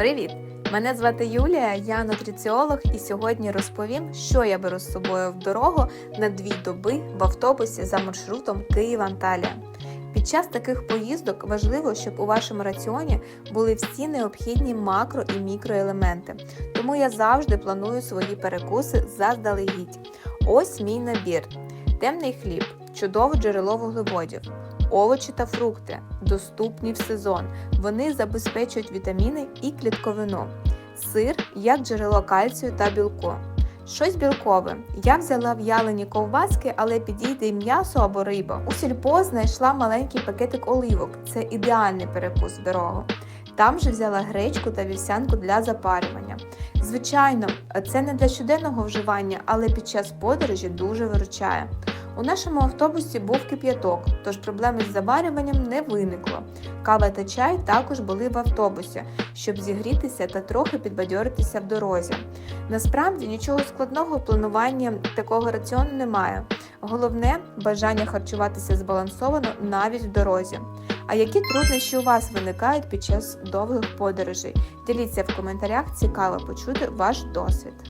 Привіт! Мене звати Юлія, я нутриціолог, і сьогодні розповім, що я беру з собою в дорогу на дві доби в автобусі за маршрутом Київ-Анталія. Під час таких поїздок важливо, щоб у вашому раціоні були всі необхідні макро і мікроелементи. Тому я завжди планую свої перекуси заздалегідь. Ось мій набір: темний хліб, чудове джерело вуглеводів, овочі та фрукти, доступні в сезон. Вони забезпечують вітаміни і клітковину. Сир як джерело кальцію та білку. Щось білкове. Я взяла в'ялені ковбаски, але підійде і м'ясо або риба. У сільпо знайшла маленький пакетик оливок. Це ідеальний перекус дорогу. Там же взяла гречку та вівсянку для запарювання. Звичайно, це не для щоденного вживання, але під час подорожі дуже виручає. У нашому автобусі був кип'яток, тож проблеми з заварюванням не виникло. Кава та чай також були в автобусі, щоб зігрітися та трохи підбадьоритися в дорозі. Насправді нічого складного в плануванні такого раціону немає. Головне бажання харчуватися збалансовано навіть в дорозі. А які труднощі у вас виникають під час довгих подорожей? Діліться в коментарях, цікаво почути ваш досвід.